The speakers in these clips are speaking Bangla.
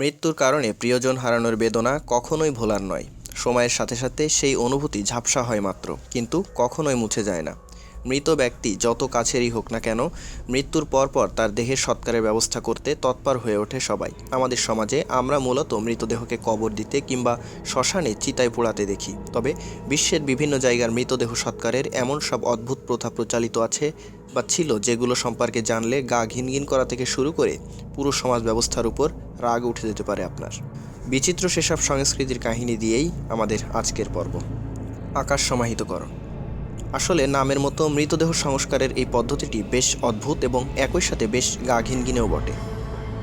মৃত্যুর কারণে প্রিয়জন হারানোর বেদনা কখনোই ভোলার নয়। সময়ের সাথে সাথে সেই অনুভূতি ঝাপসা হয় মাত্র, কিন্তু কখনোই মুছে যায় না। মৃত ব্যক্তি যত কাছেরই হোক না কেন, মৃত্যুর পরপর তার দেহের সৎকারের ব্যবস্থা করতে তৎপর হয়ে ওঠে সবাই। আমাদের সমাজে আমরা মূলত মৃতদেহকে কবর দিতে কিংবা শ্মশানে চিতায় পোড়াতে দেখি। তবে বিশ্বের বিভিন্ন জায়গার মৃতদেহ সৎকারের এমন সব অদ্ভুত প্রথা প্রচালিত আছে বা ছিল যেগুলো সম্পর্কে জানলে গা ঘিনঘিন করা থেকে শুরু করে পুরো সমাজ ব্যবস্থার উপর রাগ উঠে যেতে পারে আপনার। বিচিত্র সেসব সংস্কৃতির কাহিনী দিয়েই আমাদের আজকের পর্ব। আকাশ সমাহিতকরণ আসলে নামের মতো মৃতদেহ সংস্কারের এই পদ্ধতিটি বেশ অদ্ভুত এবং একই সাথে বেশ গা ঘিনঘিনেও বটে।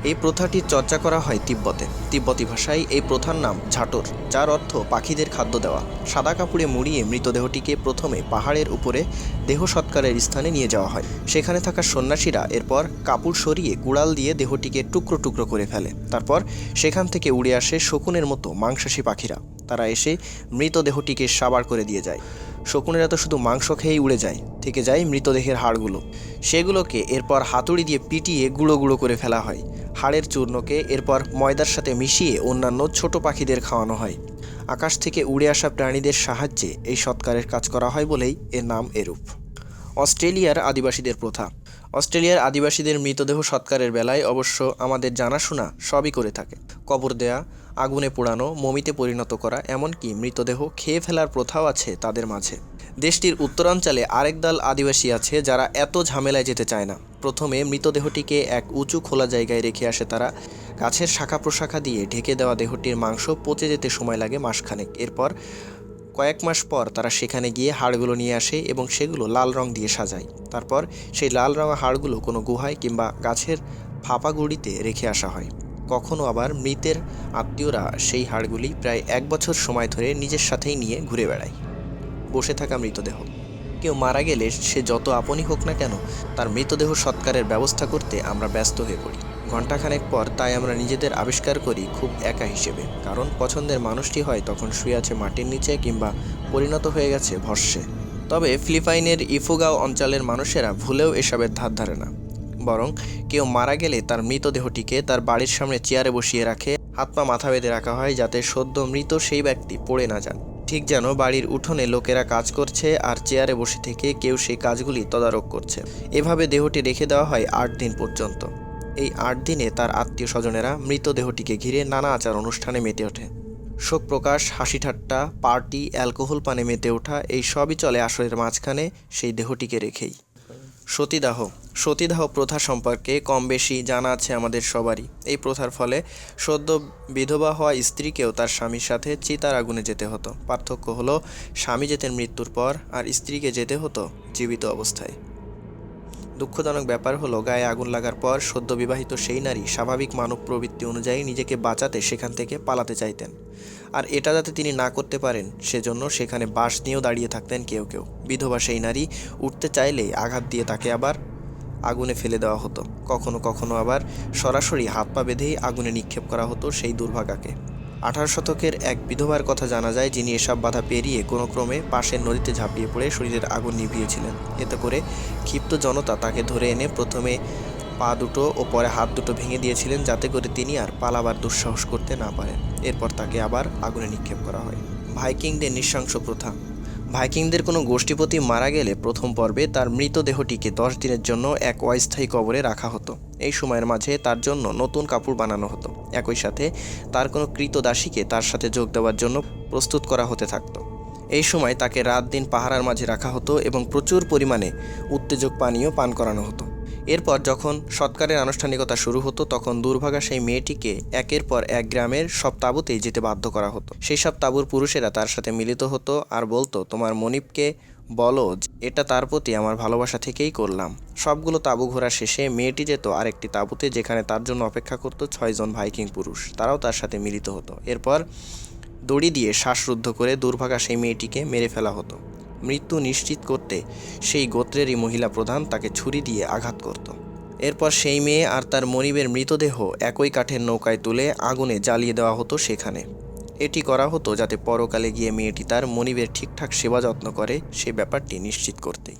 এই প্রথাটির চর্চা করা হয় তিব্বতে। তিব্বতী ভাষায় এই প্রথার নাম ঝাটর, যার অর্থ পাখিদের খাদ্য দেওয়া। সাদা কাপড়ে মুড়িয়ে মৃতদেহটিকে প্রথমে পাহাড়ের উপরে দেহ সৎকারের স্থানে নিয়ে যাওয়া হয়। সেখানে থাকা সন্ন্যাসীরা এরপর কাপড় সরিয়ে কুড়াল দিয়ে দেহটিকে টুকরো টুকরো করে ফেলে। তারপর সেখান থেকে উড়ে আসে শকুনের মতো মাংসাশী পাখিরা। তারা এসে মৃতদেহটিকে সাবার করে দিয়ে যায়। শকুনেরা তো শুধু মাংস খেয়েই উড়ে যায়, থেকে যায় মৃতদেহের হাড়গুলো। সেগুলোকে এরপর হাতুড়ি দিয়ে পিটিয়ে গুঁড়ো গুঁড়ো করে ফেলা হয়। হাড়ের চূর্ণকে এরপর ময়দার সাথে মিশিয়ে অন্যান্য ছোট পাখিদের খাওয়ানো হয়। আকাশ থেকে উড়ে আসা প্রাণীদের সাহায্যে এই সৎকারের কাজ করা হয় বলেই এর নাম এরূপ। অস্ট্রেলিয়ার আদিবাসীদের প্রথা। অস্ট্রেলিয়ার আদিবাসীদের মৃতদেহ সৎকারের বেলায় অবশ্য আমাদের জানাশোনা সবই করে থাকে। কবর দেয়া, আগুনে পোড়ানো, মমিতে পরিণত করা, এমনকি মৃতদেহ খেয়ে ফেলার প্রথাও আছে তাদের মাঝে। দেশটির উত্তরাঞ্চলে আরেক দল আদিবাসী আছে যারা এত ঝামেলায় যেতে চায় না। প্রথমে মৃতদেহটিকে এক উঁচু খোলা জায়গায় রেখে আসে তারা। গাছের শাখা প্রশাখা দিয়ে ঢেকে দেওয়া দেহটির মাংস পচে যেতে সময় লাগে মাসখানেক। এরপর কয়েক মাস পর তারা সেখানে গিয়ে হাড়গুলো নিয়ে আসে এবং সেগুলো লাল রং দিয়ে সাজায়। তারপর সেই লাল রঙা হাড়গুলো কোনো গুহায় কিংবা গাছের ফাঁপা গুঁড়িতে রেখে আসা হয়। কখনো আবার মৃতের আত্মীয়রা সেই হাড়গুলি প্রায় এক বছর সময় ধরে নিজের সাথেই নিয়ে ঘুরে বেড়ায়। বসে থাকা মৃতদেহ। কেউ মারা গেলে সে যত আপনই হোক না কেন তার মৃতদেহ সৎকারের ব্যবস্থা করতে আমরা ব্যস্ত হয়ে পড়ি। ঘণ্টাখানেক পর তাই আমরা নিজেদের আবিষ্কার করি খুব একা হিসেবে। কারণ পছন্দের মানুষটি হয় তখন শুয়ে আছে মাটির নিচে কিংবা পরিণত হয়ে গেছে ভস্যে তবে ফিলিপাইনের ইফুগাও অঞ্চলের মানুষেরা ভুলেও এসবের ধার ধারে না। বরং কেউ মারা গেলে তার মৃতদেহটিকে তার বাড়ির সামনে চেয়ারে বসিয়ে রাখে হাত পা মাথা বেঁধে রাখা হয় যাতে সদ্য মৃত সেই ব্যক্তি পড়ে না যান। ঠিক যেন বাড়ির উঠোনে লোকেরা কাজ করছে আর চেয়ারে বসে থেকে কেউ সেই কাজগুলি তদারক করছে। এভাবে দেহটি রেখে দেওয়া হয় আট দিন পর্যন্ত। এই আট দিনে তার আত্মীয় স্বজনেরা মৃতদেহটিকে ঘিরে নানা আচার অনুষ্ঠানে মেতে ওঠে। শোক প্রকাশ, হাসি ঠাট্টা, পার্টি, অ্যালকোহল পানে মেতে ওঠা, এই সবই চলে আসরের মাঝখানে সেই দেহটিকে রেখেই। সতীদাহ। সতীদাহ প্রথা সম্পর্কে কম বেশি জানা আছে আমাদের সবারই। এই প্রথার ফলে সদ্য বিধবা হওয়া স্ত্রীকেও তার স্বামীর সাথে চিতার আগুনে যেতে হতো। পার্থক্য হলো স্বামী যেতেন মৃত্যুর পর আর স্ত্রীকে যেতে হতো জীবিত অবস্থায়। দুঃখজনক ব্যাপার হলো, গায়ে আগুন লাগার পর সদ্য বিবাহিত সেই নারী স্বাভাবিক মানব প্রবৃত্তি অনুযায়ী নিজেকে বাঁচাতে সেখান থেকে পালাতে চাইতেন। আর এটা যাতে তিনি না করতে পারেন, সেজন্য সেখানে বাঁশ নিয়েও দাঁড়িয়ে থাকতেন কেউ কেউ। বিধবা সেই নারী উঠতে চাইলেই আঘাত দিয়ে তাকে আবার আগুনে ফেলে দেওয়া হতো। কখনো কখনো আবার সরাসরি হাত পা বেঁধেই আগুনে নিক্ষেপ করা হতো সেই দুর্ভাগাকে। আঠারো শতকের এক বিধবার কথা জানা যায় যিনি এসব বাধা পেরিয়ে কোনো ক্রমে পাশের নদীতে ঝাঁপিয়ে পড়ে শরীরের আগুন নিভিয়েছিলেন। এতে করে ক্ষিপ্ত জনতা তাকে ধরে এনে প্রথমে পা দুটো ও পরে হাত দুটো ভেঙে দিয়েছিলেন যাতে করে তিনি আর পালাবার দুঃসাহস করতে না পারেন। এরপর তাকে আবার আগুনে নিক্ষেপ করা হয়। ভাইকিংদের নৃশংস প্রথা। ভাইকিংদের কোনো গোষ্ঠীপতি মারা গেলে প্রথম পর্বে তার মৃতদেহটিকে দশ দিনের জন্য এক অস্থায়ী কবরে রাখা হতো। এই সময়ের মাঝে তার জন্য নতুন কাপড় বানানো হতো। একই সাথে তার কোনো কৃতদাসীকে তার সাথে যোগ দেওয়ার জন্য প্রস্তুত করা হতে থাকতো। এই সময় তাকে রাত দিন পাহারার মাঝে রাখা হতো এবং প্রচুর পরিমাণে উত্তেজক পানীয় পান করানো হতো। এরপর যখন সৎকারের আনুষ্ঠানিকতা শুরু হতো, তখন দুর্ভাগা সেই মেয়েটিকে একের পর এক গ্রামের সব তাঁবুতেই যেতে বাধ্য করা হতো। সেই সব তাঁবুর পুরুষেরা তার সাথে মিলিত হতো আর বলতো, তোমার মনিবকে বলো এটা তার প্রতি আমার ভালোবাসা থেকেই করলাম। সবগুলো তাঁবু ঘোরা শেষে মেয়েটি যেত আরেকটি তাঁবুতে, যেখানে তার জন্য অপেক্ষা করতো ছয়জন ভাইকিং পুরুষ। তারাও তার সাথে মিলিত হতো। এরপর দড়ি দিয়ে শ্বাসরুদ্ধ করে দুর্ভাগা সেই মেয়েটিকে মেরে ফেলা হতো। মৃত্যু নিশ্চিত করতে সেই গোত্রেরই মহিলা প্রধান তাকে ছুরি দিয়ে আঘাত করত। এরপর সেই মেয়ে আর তার মনিবের মৃতদেহ একই কাঠের নৌকায় তুলে আগুনে জ্বালিয়ে দেওয়া হতো সেখানে। এটি করা হতো যাতে পরকালে গিয়ে মেয়েটি তার মনিবের ঠিকঠাক সেবা যত্ন করে সে ব্যাপারটি নিশ্চিত করতেই